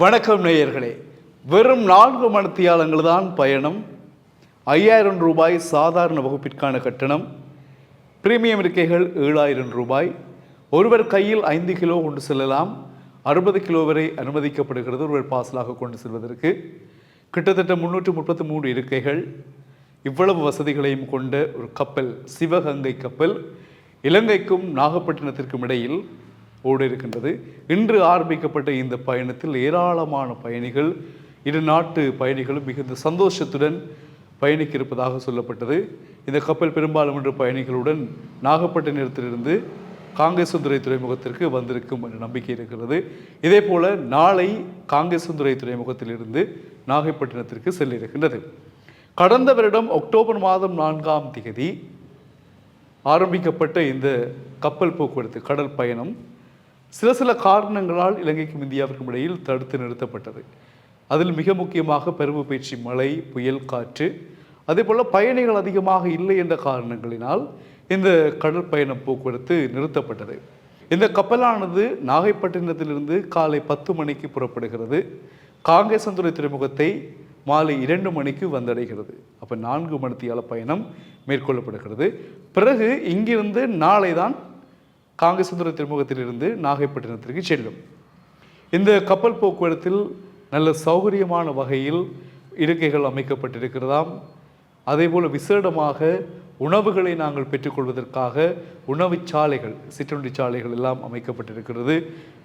வணக்கம் நேயர்களே. வெறும் நான்கு மணத்தியாலங்கள் தான் பயணம். ஐயாயிரம் ரூபாய் சாதாரண வகுப்பிற்கான கட்டணம். பிரீமியம் இருக்கைகள் ஏழாயிரம் ரூபாய். ஒருவர் கையில் ஐந்து கிலோ கொண்டு செல்லலாம். அறுபது கிலோ வரை அனுமதிக்கப்படுகிறது. ஒருவர் பாசலாக கொண்டு செல்வதற்கு கிட்டத்தட்ட முன்னூற்று முப்பத்தி மூன்று இருக்கைகள். இவ்வளவு வசதிகளையும் கொண்ட ஒரு கப்பல் சிவகங்கை கப்பல் இலங்கைக்கும் நாகப்பட்டினத்திற்கும் இடையில் ஓட இருக்கின்றது. இன்று ஆரம்பிக்கப்பட்ட இந்த பயணத்தில் ஏராளமான பயணிகள் இரு நாட்டு பயணிகளும் மிகுந்த சந்தோஷத்துடன் பயணிக்க இருப்பதாக சொல்லப்பட்டது. இந்த கப்பல் பெரும்பாலும் இன்று பயணிகளுடன் நாகப்பட்டினத்திலிருந்து காங்கேசுந்துறை துறைமுகத்திற்கு வந்திருக்கும் என்ற நம்பிக்கை இருக்கிறது. இதே போல நாளை காங்கேசுந்துறை துறைமுகத்திலிருந்து நாகைப்பட்டினத்திற்கு செல்ல இருக்கின்றது கடந்த வருடம் அக்டோபர் மாதம் நான்காம் தேதி ஆரம்பிக்கப்பட்ட இந்த கப்பல் போக்குவரத்து கடல் பயணம் சில சில காரணங்களால் இலங்கைக்கும் இந்தியாவிற்கும் இடையில் தடுத்து நிறுத்தப்பட்டது. அதில் மிக முக்கியமாக பருவ பயிற்சி மழை புயல் காற்று. அதே போல் பயணிகள் அதிகமாக இல்லை என்ற காரணங்களினால் இந்த கடற்பயண போக்குவரத்து நிறுத்தப்பட்டது. இந்த கப்பலானது நாகைப்பட்டினத்திலிருந்து காலை பத்து மணிக்கு புறப்படுகிறது. காங்கேசந்துறை துறைமுகத்தை மாலை இரண்டு மணிக்கு வந்தடைகிறது. அப்போ நான்கு மணித்தியால பயணம் மேற்கொள்ளப்படுகிறது. பிறகு இங்கிருந்து நாளை தான் காங்கேசுந்தர துறைமுகத்திலிருந்து நாகைப்பட்டினத்திற்கு செல்லும். இந்த கப்பல் போக்குவரத்தில் நல்ல சௌகரியமான வகையில் இருக்கைகள் அமைக்கப்பட்டிருக்கிறதாம். அதேபோல் விசேடமாக உணவுகளை நாங்கள் பெற்றுக்கொள்வதற்காக உணவுச் சாலைகள் சிற்றுண்டி சாலைகள் எல்லாம் அமைக்கப்பட்டிருக்கிறது.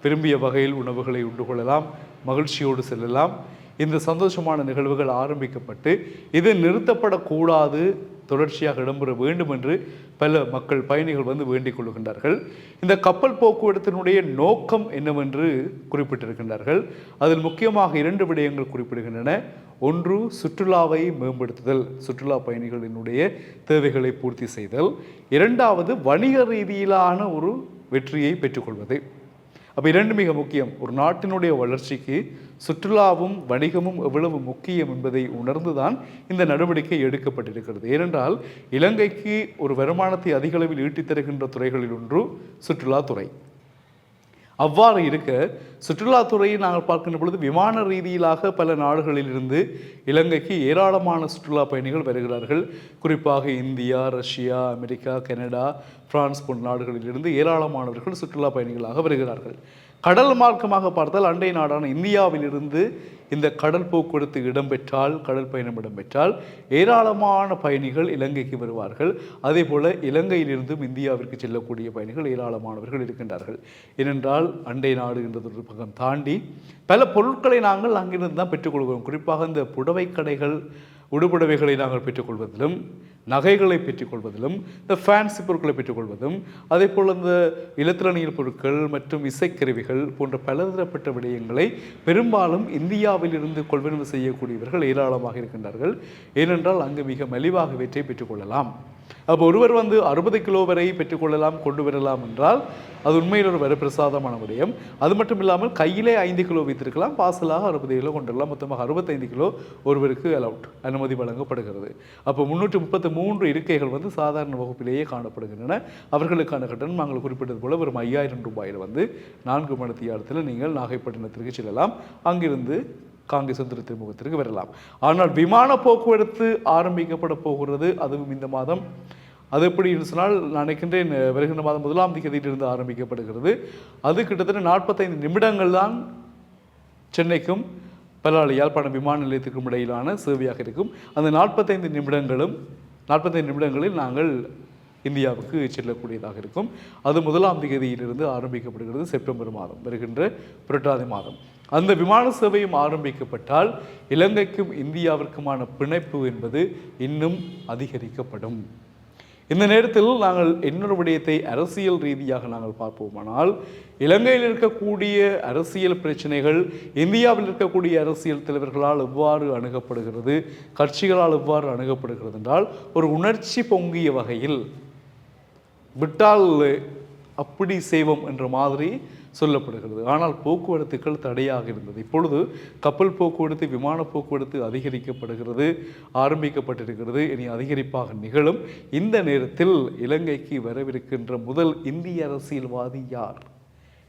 விரும்பிய வகையில் உணவுகளை உண்டு கொள்ளலாம் மகிழ்ச்சியோடு செல்லலாம். இந்த சந்தோஷமான நிகழ்வுகள் ஆரம்பிக்கப்பட்டு இது நிறுத்தப்படக்கூடாது தொடர்ச்சியாக இடம்பெற வேண்டும் என்று பல மக்கள் பயணிகள் வந்து வேண்டிக் கொள்கின்றார்கள் இந்த கப்பல் போக்குவரத்தினுடைய நோக்கம் என்னவென்று குறிப்பிட்டிருக்கின்றார்கள். அதில் முக்கியமாக இரண்டு விடயங்கள் குறிப்பிடுகின்றன. ஒன்று சுற்றுலாவை மேம்படுத்துதல் சுற்றுலா பயணிகளினுடைய தேவைகளை பூர்த்தி செய்தல். இரண்டாவது வணிக ரீதியிலான ஒரு வெற்றியை பெற்றுக்கொள்வது. அப்போ இரண்டு மிக முக்கியம். ஒரு நாட்டினுடைய வளர்ச்சிக்கு சுற்றுலாவும் வணிகமும் எவ்வளவு முக்கியம் என்பதை உணர்ந்துதான் இந்த நடவடிக்கை எடுக்கப்பட்டிருக்கிறது. ஏனென்றால் இலங்கைக்கு ஒரு வருமானத்தை அதிகளவில் ஈட்டித் தருகின்ற துறைகளில் ஒன்று சுற்றுலாத்துறை. அவ்வாறு இருக்க சுற்றுலாத்துறையை நாங்கள் பார்க்கின்ற பொழுது விமான ரீதியிலாக பல நாடுகளிலிருந்து இலங்கைக்கு ஏராளமான சுற்றுலா பயணிகள் வருகிறார்கள். குறிப்பாக India Russia America Canada France போன்ற நாடுகளிலிருந்து ஏராளமானவர்கள் சுற்றுலா பயணிகளாக வருகிறார்கள். கடல் மார்க்கமாக பார்த்தால் அண்டை நாடான இந்தியாவிலிருந்து இந்த கடல் போக்குவரத்து இடம்பெற்றால் கடல் பயணம் இடம்பெற்றால் ஏராளமான பயணிகள் இலங்கைக்கு வருவார்கள். அதே போல் இலங்கையிலிருந்தும் இந்தியாவிற்கு செல்லக்கூடிய பயணிகள் ஏராளமானவர்கள் இருக்கின்றார்கள். ஏனென்றால் அண்டை நாடு என்ற பக்கம் தாண்டி பல பொருட்களை நாங்கள் அங்கிருந்து தான் பெற்றுக்கொள்கிறோம் குறிப்பாக இந்த புடவை கடைகள் உடுபடவைகளை நாங்கள் பெற்றுக்கொள்வதிலும் நகைகளை பெற்றுக்கொள்வதிலும் இந்த ஃபேன்சி பொருட்களை பெற்றுக்கொள்வதும் அதே போல் இந்த இலத்திரணியல் பொருட்கள் மற்றும் இசைக்கருவிகள் போன்ற பலதரப்பட்ட விடயங்களை பெரும்பாலும் இந்தியாவிலிருந்து கொள்வனவு செய்யக்கூடியவர்கள் ஏராளமாக இருக்கின்றார்கள். ஏனென்றால் அங்கு மிக மலிவாக வெற்றி பெற்றுக்கொள்ளலாம். அப்போ ஒருவர் வந்து அறுபது கிலோ வரை பெற்றுக்கொள்ளலாம் கொண்டு வரலாம் என்றால் அது உண்மையில் ஒரு வரப்பிரசாதமான விடயம். அது மட்டும் இல்லாமல் கையிலே ஐந்து கிலோ வைத்திருக்கலாம் பார்சலாக அறுபது கிலோ கொண்டு வரலாம் மொத்தமாக அறுபத்தைந்து கிலோ ஒருவருக்கு அலவுட் அனுமதி வழங்கப்படுகிறது. அப்போ முன்னூற்றி முப்பத்து மூன்று இருக்கைகள் வந்து சாதாரண வகுப்பிலேயே காணப்படுகின்றன. அவர்களுக்கான கட்டணம் நாங்கள் குறிப்பிட்டது போல ஒரு ஐயாயிரம் ரூபாயில் வந்து நான்கு மணி மணித்தியாலத்தில் நீங்கள் நாகைப்பட்டினத்திற்கு செல்லலாம். அங்கிருந்து காங்கேசந்திர திருமுகத்திற்கு வரலாம். ஆனால் விமான போக்குவரத்து ஆரம்பிக்கப்பட போகிறது. அதுவும் இந்த மாதம். அது எப்படி சொன்னால் நான் நினைக்கின்றேன் வருகின்ற மாதம் முதலாம் தேதியிலிருந்து ஆரம்பிக்கப்படுகிறது. அது கிட்டத்தட்ட நாற்பத்தைந்து நிமிடங்கள் தான் சென்னைக்கும் பல்லாளி யாழ்ப்பாணம் விமான நிலையத்திற்கும் இடையிலான சேவையாக இருக்கும். அந்த நாற்பத்தைந்து நிமிடங்களும் நாற்பத்தைந்து நிமிடங்களில் நாங்கள் இந்தியாவுக்கு செல்லக்கூடியதாக இருக்கும். அது முதலாம் தேதியிலிருந்து ஆரம்பிக்கப்படுகிறது. செப்டம்பர் மாதம் வருகின்ற புரட்டாதி மாதம். அந்த விமான சேவையும் ஆரம்பிக்கப்பட்டால் இலங்கைக்கும் இந்தியாவிற்குமான பிணைப்பு என்பது இன்னும் அதிகரிக்கப்படும். இந்த நேரத்தில் நாங்கள் இன்னொரு விடயத்தை அரசியல் ரீதியாக நாங்கள் பார்ப்போமானால் இலங்கையில் இருக்கக்கூடிய அரசியல் பிரச்சனைகள் இந்தியாவில் இருக்கக்கூடிய அரசியல் தலைவர்களால் எவ்வாறு அணுகப்படுகிறது கட்சிகளால் எவ்வாறு அணுகப்படுகிறது என்றால் ஒரு உணர்ச்சி பொங்கிய வகையில் விட்டால் அப்படி செய்வோம் என்ற மாதிரி சொல்லப்படுகிறது. ஆனால் போக்குவரத்துக்கள் தடையாக இருந்தது. இப்பொழுது கப்பல் போக்குவரத்து விமான போக்குவரத்து அதிகரிக்கப்படுகிறது ஆரம்பிக்கப்பட்டிருக்கிறது. இனி அதிகரிப்பாக நிகழும். இந்த நேரத்தில் இலங்கைக்கு வரவிருக்கின்ற முதல் இந்திய அரசியல்வாதி யார்?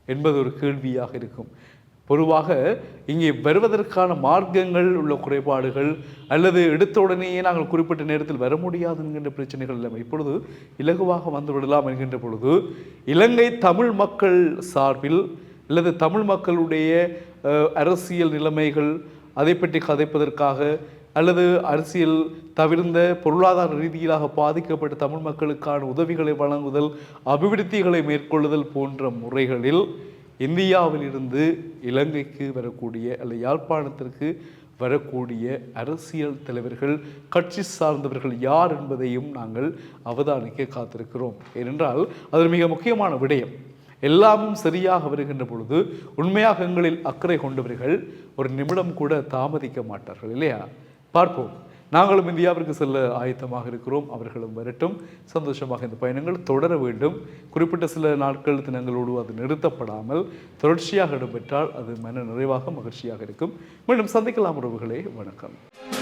என்பது ஒரு கேள்வியாக இருக்கும். பொதுவாக இங்கே வருவதற்கான மார்க்கங்கள் உள்ள குறைபாடுகள் அல்லது எடுத்த உடனேயே நாங்கள் குறிப்பிட்ட நேரத்தில் வர முடியாது என்கின்ற பிரச்சனைகள் இல்லை இப்பொழுது இலகுவாக வந்து விடலாம் என்கின்ற பொழுது இலங்கை தமிழ் மக்கள் சார்பில் அல்லது தமிழ் மக்களுடைய அரசியல் நிலைமைகள் அதை பற்றி கதைப்பதற்காக அல்லது அரசியல் தவிர்ந்த பொருளாதார ரீதியிலாக பாதிக்கப்பட்ட தமிழ் மக்களுக்கான உதவிகளை வழங்குதல் அபிவிருத்திகளை மேற்கொள்ளுதல் போன்ற முறைகளில் இந்தியாவிலிருந்து இலங்கைக்கு வரக்கூடிய அல்லது யாழ்ப்பாணத்திற்கு வரக்கூடிய அரசியல் தலைவர்கள் கட்சி சார்ந்தவர்கள் யார் என்பதையும் நாங்கள் அவதானிக்க காத்திருக்கிறோம். ஏனென்றால் அது மிக முக்கியமான விடயம் எல்லாமும் சரியாக வருகின்ற பொழுது உண்மையாக எங்களில் அக்கறை கொண்டவர்கள் ஒரு நிமிடம் கூட தாமதிக்க மாட்டார்கள் இல்லையா? பார்ப்போம். நாங்களும் இந்தியாவிற்கு செல்ல ஆயத்தமாக இருக்கிறோம். அவர்களும் வரட்டும். சந்தோஷமாக இந்த பயணங்கள் தொடர வேண்டும். குறிப்பிட்ட சில நாட்கள் தினங்களோடு அது நிறுத்தப்படாமல் தொடர்ச்சியாக இடம்பெற்றால் அது மன நிறைவாக மகிழ்ச்சியாக இருக்கும். மீண்டும் சந்திக்கலாம் உறவுகளே. வணக்கம்.